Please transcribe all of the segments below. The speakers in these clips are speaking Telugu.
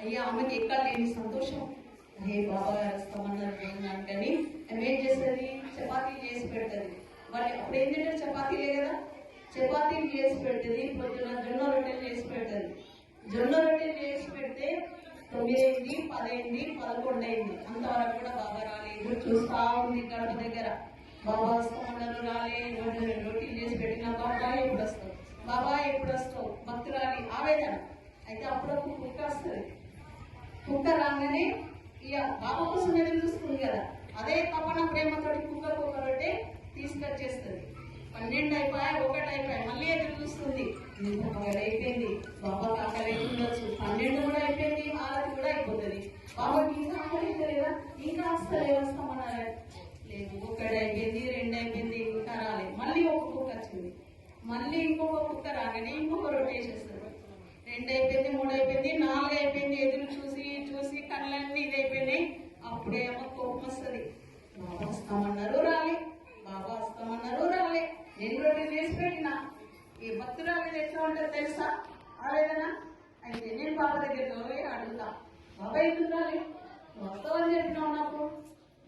అయ్యా ఆమెకి ఎక్కడ లేని సంతోషం. అరే బాబా గారు వస్తామన్నారు నేను కానీ ఆమె ఏం చేస్తుంది? చపాతీలు చేసి పెడుతుంది. వాళ్ళు అప్పుడు ఏం తింటారు చపాతీలే కదా? చపాతీలు చేసి పెడుతుంది పొద్దున జొన్న రొట్టెలు చేసి పెడుతుంది. జొన్న రొట్టెలు చేసి పెడితే తొమ్మిది అయింది పదైంది పదకొండు అయింది అంతవరకు కూడా బాబా రాలేదు. చూస్తా ఉంది గడప దగ్గర. బాబా వస్తామన్నారు రాలే రొట్టెలు చేసి పెట్టిన బాబా ఎప్పుడు వస్తావు బాబా ఎప్పుడు వస్తావు భక్తురాలి ఆవేదన. అయితే అప్పుడప్పుడు కుక్క వస్తుంది కుక్క రాగానే ఇక బాబా కోసం ఎదురు కదా. అదే తపన ప్రేమతోటి కుక్క ఒక రొట్టె తీసుకొచ్చేస్తుంది. పన్నెండు అయిపోయాయి ఒకటి అయిపోయాయి మళ్ళీ ఎదురు చూస్తుంది. ఇంత పగలు అయిపోయింది బాబా ఆకలి ఉండొచ్చు పన్నెండు కూడా అయిపోయింది హారతి కూడా అయిపోతుంది బాబాకి ఇంకా ఆకలి అవుతలేదా ఇంకా వస్తలే వస్తామన్నారా లేదు ఒకటి అయిపోయింది రెండు అయిపోయింది ఇంకా రాలేదు మళ్ళీ ఒక కుక్క వచ్చింది మళ్ళీ ఇంకొక కుక్క రాగానే ఇంకొక రొట్టె వేసేస్తారు రెండు అయిపోయింది మూడు అయిపోయింది నాలుగు అయిపోయింది ఎదురు చూసి చూసి కళ్ళన్నీ ఇది అయిపోయినాయి అప్పుడేమో కోపం వస్తుంది బాబా వస్తామన్నారు రాలే. బాబా వస్తామన్నారు రాలే. నేను రొట్టెలు చేసి పెట్టిన. ఈ భక్తురాలు ఎట్లా ఉంటారు తెలుసా? రాలేదనా అయితే నేను బాబా దగ్గరికి పోయి అడుగుతా. బాబా ఎందుకు రాలే? వస్తామని వస్తావని చెప్పినావు నాకు.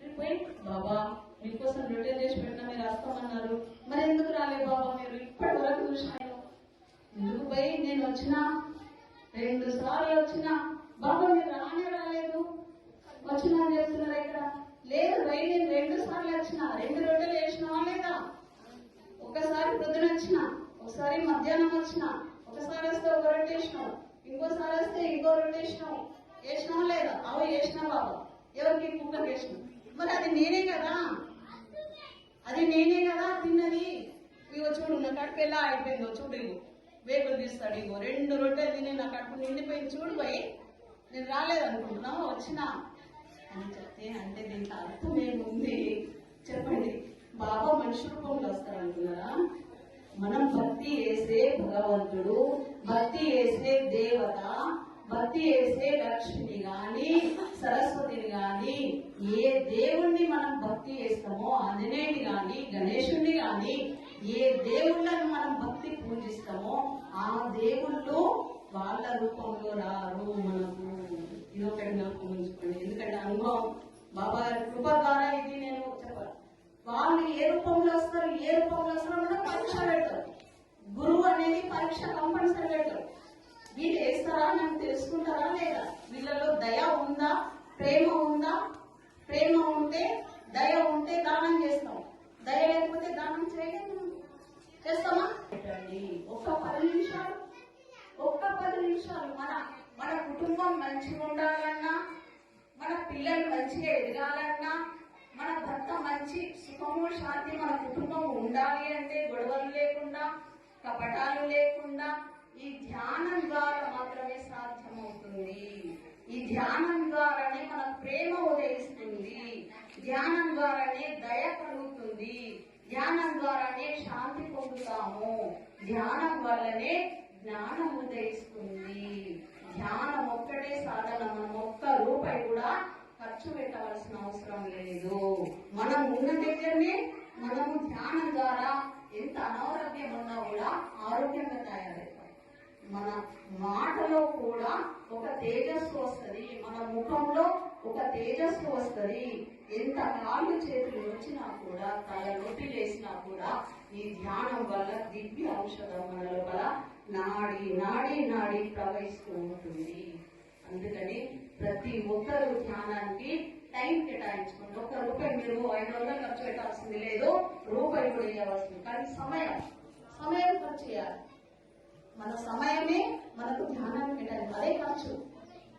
నేను పోయి బాబా మీకోసం రొట్టెలు చేసి పెట్టినా మీరు వస్తామన్నారు మరి ఎందుకు రాలే బాబా మీరు? ఇప్పటి వరకు చూసినాను ఎందుకు పోయి? నేను వచ్చిన. రెండు సార్లు వచ్చిన. బాబా మీరు రానే వచ్చినా అని ఇక్కడ? లేదు పోయి నేను రెండు సార్లు వచ్చిన. రెండు రొట్టెలు వేసినావా లేదా? ఒకసారి పొద్దున వచ్చిన ఒకసారి మధ్యాహ్నం వచ్చిన ఒకసారి వస్తే ఒక రొట్టె వేసినావు ఇంకోసారి వస్తే ఇంకో రొట్టె వేసినావు. వేసినావా లేదా? అవి వేసినా బాబు. ఎవరికి? కుక్కకి వేసినావు మరి అది నేనే కదా? అది నేనే కదా తిన్నది? ఇగో చూడు నా కడుపు ఎలా అయిపోయిందో చూడు ఇగో. వేగులు తీస్తాడు ఇగో. రెండు రొట్టెలు తిని నా కడుపు నిండిపోయింది చూడు పోయి నేను రాలేదనుకుంటున్నావు? వచ్చినా. అని చెప్తే అంటే దీనికి అర్థం ఏముంది? చెప్పండి. బాబా మనిషి రూపంలో వస్తారనుకున్నారా మనం భక్తి చేసే భగవంతుడు భక్తి చేసే దేవత భక్తి చేసే లక్ష్మిని గాని సరస్వతిని గాని ఏ దేవుణ్ణి మనం భక్తి చేస్తామో ఆంజనేయుని గాని గణేశుణ్ణి గాని ఏ దేవుళ్ళని మనం భక్తి పూజిస్తామో ఆ దేవుళ్ళు వాళ్ళ రూపంలో రారు మనకు. నాకు ఉంచుకోండి ఎందుకంటే అనుభవం బాబా గారి కృప ద్వారా ఇది నేను చెప్పాలి. వాళ్ళు ఏ రూపంలో వస్తారు ఏ రూపంలో వస్తారో కూడా పరీక్ష పెడతారు. గురువు అనేది పరీక్ష కంపల్సరీ పెడతారు. వీళ్ళు వేస్తారా నన్ను తెలుసుకుంటారా లేదా? వీళ్ళలో దయ ఉందా ప్రేమ ఉందా? ప్రేమ ఉంటే దయ ఉంటే దానం చేస్తాం. దయ లేకపోతే దానం చేయలేదు చేస్తామా? ఒక్క పది నిమిషాలు ఒక్క పది నిమిషాలు మన మన కుటుంబం మంచిగా ఉండాలన్నా మన పిల్లలు మంచిగా ఎదగాలన్నా మన భర్త మంచి సుఖము శాంతి మన కుటుంబం ఉండాలి అంటే గొడవలు లేకుండా కపటాలు లేకుండా ఈ ధ్యానం ద్వారా మాత్రమే సాధ్యమవుతుంది. ఈ ధ్యానం ద్వారానే మన ప్రేమ ఉదయిస్తుంది. ధ్యానం ద్వారానే దయ కలుగుతుంది. ధ్యానం ద్వారానే శాంతి పొందుతాము. ధ్యానం వల్లనే జ్ఞానం ఉదయిస్తుంది. ధ్యానం ఒక్కటే సాధన మనం ఒక్క రూపాయి కూడా ఖర్చు పెట్టవలసిన అవసరం లేదు. మనం ఉన్న దగ్గరనే మనము ధ్యానం ద్వారా ఎంత అనారోగ్యం ఉన్నా కూడా ఆరోగ్యంగా తయారవుతాం. మన మాటలో కూడా ఒక తేజస్సు వస్తుంది మన ముఖంలో ఒక తేజస్సు వస్తుంది. ఎంత కాళ్ళు చేతులు వచ్చినా కూడా తల నొప్పి లేసినా కూడా ఈ ధ్యానం వల్ల దివ్య ఔషధం మన లోపల నాడి నాడి నాడి ప్రవహిస్తూ ఉంటుంది. అందుకని ప్రతి ఒక్కరు ధ్యానానికి టైం కేటాయించుకోండి. ఒక్క రూపాయి మీరు ఐదు వందలు ఖర్చు పెట్టాల్సింది లేదు రూపాయి కూడా ఇవ్వాల్సింది కానీ సమయం సమయం ఖర్చు చేయాలి. మన సమయమే మనకు ధ్యానాన్ని పెట్టాలి అదే ఖర్చు.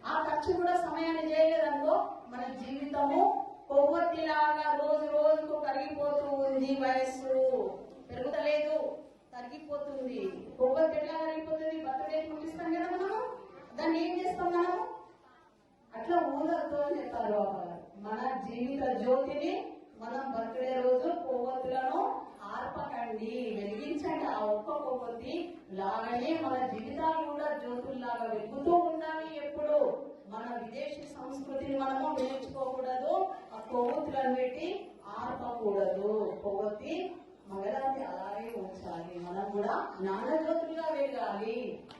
ఆ ఖర్చు కూడా సమయాన్ని చేయలేదనుకో మన జీవితము కొవ్వొత్తిలాగా రోజు రోజుకు కరిగిపోతూ ఉంది వయస్సు. పెరుగుతలేదు. తరిగిపోతుంది. కొవ్వొత్తి ఎట్లా తరిగిపోతుంది? బర్త్డే ముగిస్తాం కదా మనము. దాన్ని ఏం చేస్తాం మనము? అట్లా ఊదలతో అని చెప్పారు మన జీవిత జ్యోతిని మనం బర్త్డే రోజు కొవ్వొత్తులను ఆర్పకండి. వెలిగించండి. ఆ ఒక్క కొవ్వొత్తి లాగానే మన జీవితాలు కూడా జ్యోతుల్లాగా వెలుగుతూ ఉండాలి ఎప్పుడు. మన విదేశీ సంస్కృతిని మనము నేర్చుకోకూడదు. ఆ కొవ్వొత్తులను పెట్టి ఆర్పకూడదు కొవ్వొత్తి మగరాన్ని అలాగే ఉంచాలి మనం కూడా జ్ఞానజ్యోతులుగా వెలగాలి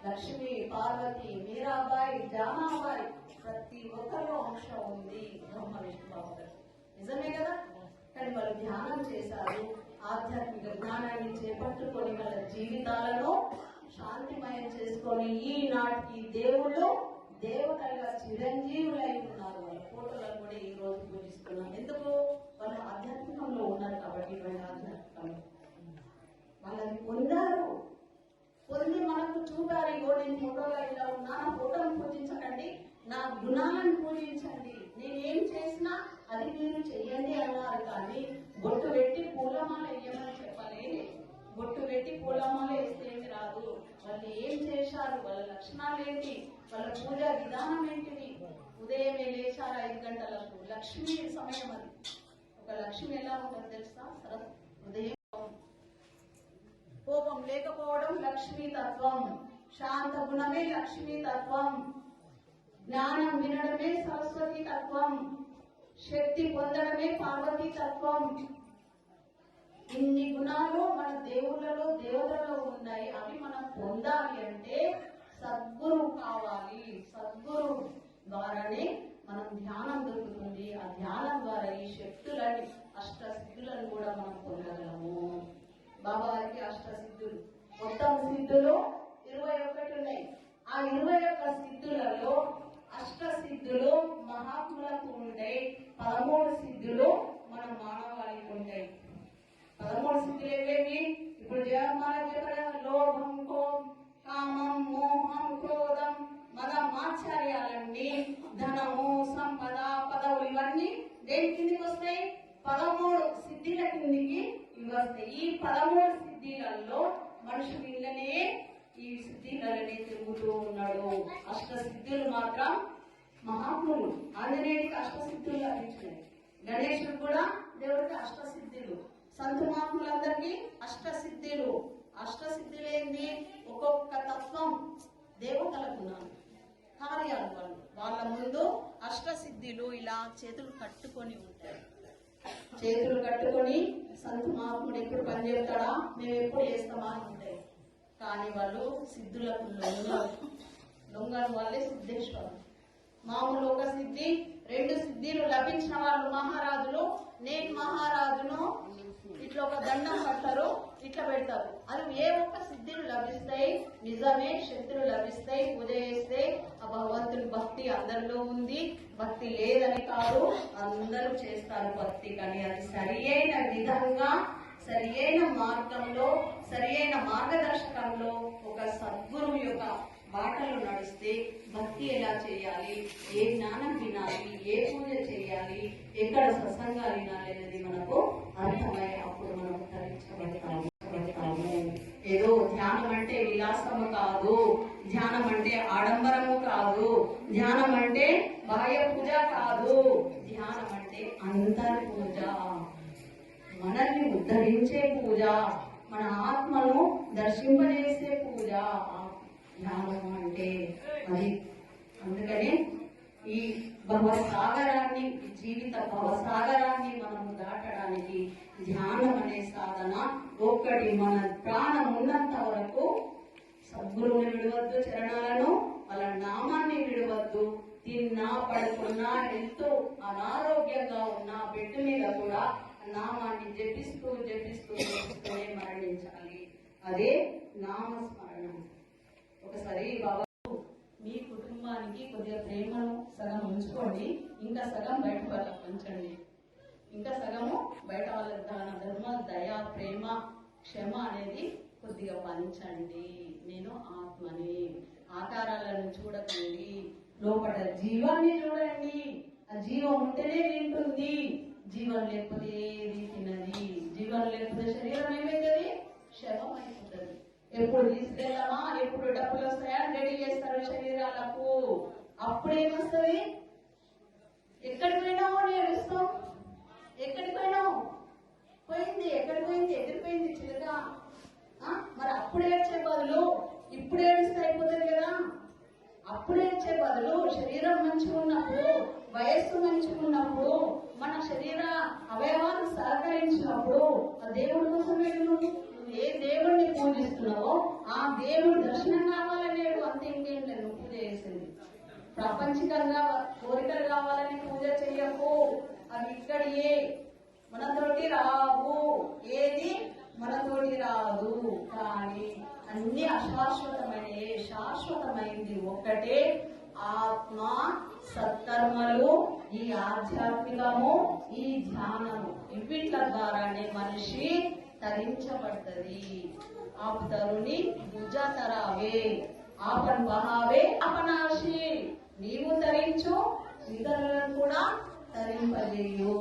లక్ష్మి పార్వతి మీరాబాయి జానాబాయి ప్రతి ఒక్కరిలో అంశం ఉంది బ్రహ్మ విష్ణుబాబు గారు నిజమే కదా? కానీ వాళ్ళు ధ్యానం చేశారు ఆధ్యాత్మిక జ్ఞానాన్ని చేపట్టుకొని వాళ్ళ జీవితాలను శాంతిమయం చేసుకొని ఈనాటికి దేవుళ్ళు దేవతలుగా చిరంజీవులై ఉన్నారు వాళ్ళ ఫోటోలను కూడా ఈ రోజు పూజిస్తున్నాం ఎందుకు వాళ్ళు ఆధ్యాత్మికంలో ఉన్నారు కాబట్టి వాళ్ళ ఆధ్యాత్మికంలో వాళ్ళని పొందారు పొంది మనకు చూపారు ఇగో నేను ఫోటోలో ఇలా ఉన్నా నా ఫోటోను పూజించకండి నా గుణాలను పూజించండి. నేనేం చేసినా అది మీరు చెయ్యండి అన్నారు కానీ బొట్టు పెట్టి పూలమాల వేయమని చెప్పాలి బొట్టు పెట్టి పూలమాల వేస్తే ఏమి రాదు? వాళ్ళు ఏం చేశారు? వాళ్ళ లక్షణాలు ఏంటి? వాళ్ళ పూజ విధానం ఏంటిది? ఉదయమే లేచారు ఐదు గంటలకు? లక్ష్మి సమయం అది. ఒక లక్ష్మి ఎలా ఉంటుంది తెలుసా? సర ఉదయం కోపం లేకపోవడం లక్ష్మీ తత్వం. శాంత గుణమే లక్ష్మీ తత్వం. జ్ఞానం వినడమే సరస్వతి తత్వం. శక్తి పొందడమే పార్వతి తత్వం. ఇన్ని గుణాలు మన దేవుళ్ళలో దేవతలలో ఉన్నాయి. అవి మనం పొందాలి అంటే సద్గురు కావాలి. సద్గురు ద్వారానే మనం ధ్యానం దొరుకుతుంది. ఆ ధ్యానం ద్వారా ఈ శక్తులని అష్ట సిద్ధులను కూడా మనం పొందగలము. బాబా గారికి అష్ట సిద్ధులు మొత్తం సిద్ధులు ఇరవై ఒకటి ఉన్నాయి. ఆ ఇరవై ఒక్క సిద్ధులు మహాత్ములకు ఉండే పదమూడు సిద్ధులు మన మానవాళికి ఉంటాయి. పదమూడు సిద్ధులు ఏవేవి? ఇప్పుడు జగన్మాల చెప్పడం లోభం కోపం కామం మోహం క్రోధం మద మాత్సర్యాలన్నీ ధనము సంపద పదవులు ఇవన్నీ దేని కిందికి వస్తాయి? పదమూడు సిద్ధిల కిందికి ఇవి వస్తాయి. ఈ పదమూడు సిద్ధిలలో మనుషులు ఇళ్ళనే ఈ సిద్ధిలనే తిరుగుతూ ఉన్నాడు. అష్ట సిద్ధులు మాత్రం మహాత్ములు ఆంజనేయుడికి అష్టసిద్ధులు లభించినాయి. గణేశుడు కూడా దేవుడికి అష్టసిద్ధులు. సంత మహాత్ములందరికీ ఒక్కొక్క తత్వం దేవతలకు ఉన్నారు కార్యాలు వాళ్ళు. వాళ్ళ ముందు అష్టసిద్ధులు ఇలా చేతులు కట్టుకొని ఉంటాయి చేతులు కట్టుకొని సంత మహాత్ముడు ఎప్పుడు పనిచేస్తాడా మేము ఎప్పుడు చేస్తామా అని ఉంటాయి. కానీ వాళ్ళు సిద్ధులకు లొంగరు లొంగని వాళ్ళే సిద్ధేశ్వరులు. మామూలు ఒక సిద్ధి రెండు సిద్ధిలు లభించిన వాళ్ళు మహారాజులు నేను మహారాజును. ఇట్లా ఒక దండం కట్టరు ఇట్లా పెడతారు. అది ఏ ఒక్క సిద్ధిలు లభిస్తాయి నిజమే శక్తులు లభిస్తాయి పూజ చేస్తే ఆ భగవంతుని భక్తి అందరిలో ఉంది. భక్తి లేదని కాదు అందరూ చేస్తారు భక్తి కానీ అది సరి అయిన విధంగా సరి అయిన మార్గంలో సరి అయిన మార్గదర్శకంలో ఒక సద్గురువు యొక్క బాటలు నడిస్తే భక్తి ఎలా చేయాలి? ఏ జ్ఞానం వినాలి? ఏ పూజ చేయాలి? ఎక్కడ సత్సంగాలు వినాలి అనేది మనకు అర్థమై అప్పుడు మనం తరించబడతాము ఏదో ధ్యానం అంటే విలాసము కాదు. ధ్యానం అంటే ఆడంబరము కాదు. ధ్యానం అంటే బాహ్య పూజ కాదు. ధ్యానం అంటే అంతర్ పూజ. మనల్ని ఉద్ధరించే పూజ. మన ఆత్మను దర్శింపజేసే పూజ. నామము అంటే అది. అందుకనే ఈ భవసాగరాన్ని జీవిత భవసాగరాన్ని మనము దాటడానికి ధ్యానం అనే సాధన ఒక్కటి మన ప్రాణం ఉన్నంత వరకు సద్గురువుని విడవద్దు చరణాలను వాళ్ళ నామాన్ని విడవద్దు. తిన్నా పడుకున్నా ఎంతో అనారోగ్యంగా ఉన్న బెడ్ మీద కూడా నామాన్ని జపిస్తూ జపిస్తూ జపిస్తూనే మరణించాలి. అదే నామస్మరణం ఒకసారి బాబా మీ కుటుంబానికి కొద్దిగా ప్రేమను సగం ఉంచుకోండి ఇంకా సగం బయట వాళ్ళకి పంచండి. ఇంకా సగము బయట వాళ్ళ దాన ధర్మ దయ ప్రేమ క్షమ అనేది కొద్దిగా పంచండి. నేను ఆత్మని. ఆకారాలను చూడకండి. లోపల జీవాన్ని చూడండి. ఆ జీవం ఉంటేనే వింటుంది. జీవం లేకపోతే ఏది తినది? జీవం లేకపోతే శరీరం ఏమైతుంది? శవం అయిపోతుంది ఎప్పుడు తీసుకెళ్ళామా ఎప్పుడు డబ్బులు వస్తాయా? రెడీ చేస్తారు శరీరాలకు? అప్పుడు ఏమొస్తుంది ఎక్కడికి పోయినావు అని ఏడుస్తాం ఎక్కడికి పోయినావు పోయింది ఎక్కడికి పోయింది ఎగిరిపోయింది చిలుక మరి అప్పుడు ఏడ్చే బదులు ఇప్పుడు ఏడిస్తే అయిపోతుంది కదా. అప్పుడు ఏడ్చే బదులు శరీరం మంచిగా ఉన్నప్పుడు వయస్సు మంచిగా ఉన్నప్పుడు మన శరీర అవయవాలు సహకరించినప్పుడు ఆ దేవుడి కోసం వెళ్ళు. ఏ దేవుడిని పూజిస్తున్నావో ఆ దేవుడు దర్శనం కావాలనేడు అంతే ఇంకేం లేదు. పూజ చేసింది. ప్రపంచికంగా కోరికలు కావాలని పూజ చెయ్యకు. అవి ఇక్కడియే. మనతోటి రావు. ఏది? మనతోటి రాదు. కానీ అన్ని అశాశ్వతమైన శాశ్వతమైంది ఒక్కటే ఆత్మ సత్కర్మలు ఈ ఆధ్యాత్మికము ఈ ధ్యానము. ఇవిట్ల ద్వారానే మనిషి తరించబడుతుంది. ఆపుతరుని భుజతరావే. ఆపన్ బహావే అపనాశి. నీవు తరించు ఇతరులను కూడా తరింపజేయు.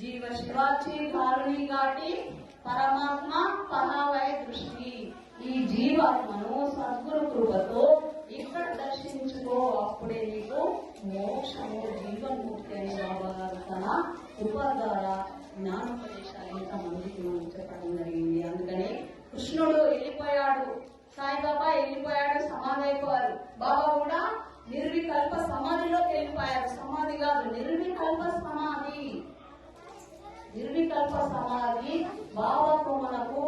జీవ శివాచి కారుణి గాటి పరమాత్మ పరావయ దృష్టి. ఈ జీవాత్మను సద్గురు కృపతో ఇక్కడ దర్శించుకో అప్పుడే నీకు మోక్షము జీవన్ముక్తి అని బాబా గారు తన కృప ద్వారా జ్ఞానోపదేశాలు ఇంతమందికి మనం చెప్పడం జరిగింది. అందుకని కృష్ణుడు వెళ్ళిపోయాడు సాయిబాబా వెళ్ళిపోయాడు సమాధి అయిపోయారు. బాబా కూడా నిర్వికల్ప సమాధిలోకి వెళ్ళిపోయారు సమాధి కాదు నిర్వికల్ప సమాధి. నిర్వికల్ప సమాధి బాబాకు మనకు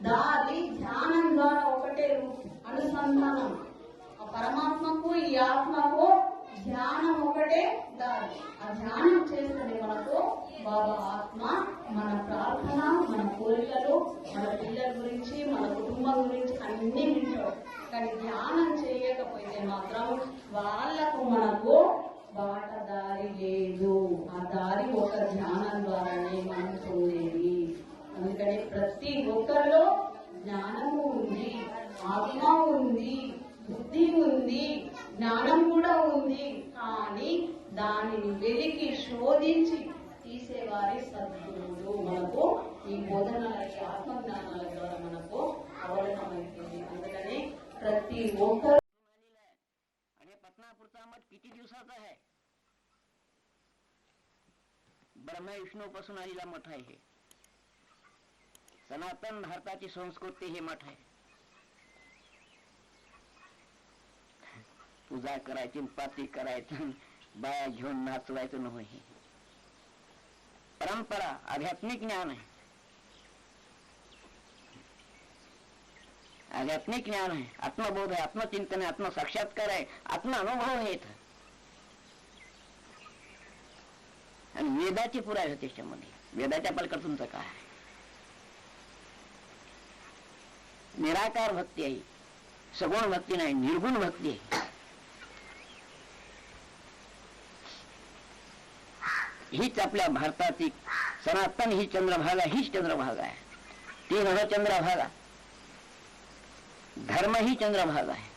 దారి ధ్యానం ద్వారా ఒకటే అనుసంధానం. ఆ పరమాత్మకు ఈ ఆత్మకు ధ్యానం ఒకటే దారి. ఆ ధ్యానం చేస్తుంది మనకు బాబా ఆత్మ మన ప్రార్థన మన కోరికలు మన పిల్లల గురించి మన అన్ని కానీ ధ్యానం చేయకపోతే మాత్రం వాళ్ళకు మనకు బాట దారి లేదు. ఆ దారి ఒక ధ్యానం ద్వారానే మనం పొందేది అందుకని ప్రతి ఒక్కరిలో జ్ఞానము ఉంది ఆత్మ ఉంది బుద్ధి ఉంది జ్ఞానం కూడా ఉంది. కానీ దానిని వెలికి శోధించి తీసేవారి సద్గురువులు. మనకు ఈ బోధనాలకి ఆత్మజ్ఞానాల ద్వారా नंतर अरे मठ किती दिवसाचा आहे? विष्णू पासून आलेला मठ आहे हे. सनातन भारताची संस्कृती हे मठ आहे. पूजा करायची पाती करायची बाया घेऊन नाचवायचं नव्हे परंपरा आध्यात्मिक ज्ञान आहे. आध्यात्मिक ज्ञान आहे. आत्मबोध आहे आत्मचिंतन आहे आत्मसाक्षात्कार आहे आत्म अनुभव आहे इथं आणि वेदाची पुराय आहे त्याच्यामध्ये. वेदाच्या पलकड तुमचं काय निराकार भक्ती आहे. सगुण भक्ती नाही निर्गुण भक्ती आहे. हीच आपल्या भारताची सनातन ही चंद्रभागा हीच चंद्रभागा आहे. ती नव चंद्रभागा. धर्म ही चंद्रभागा आहे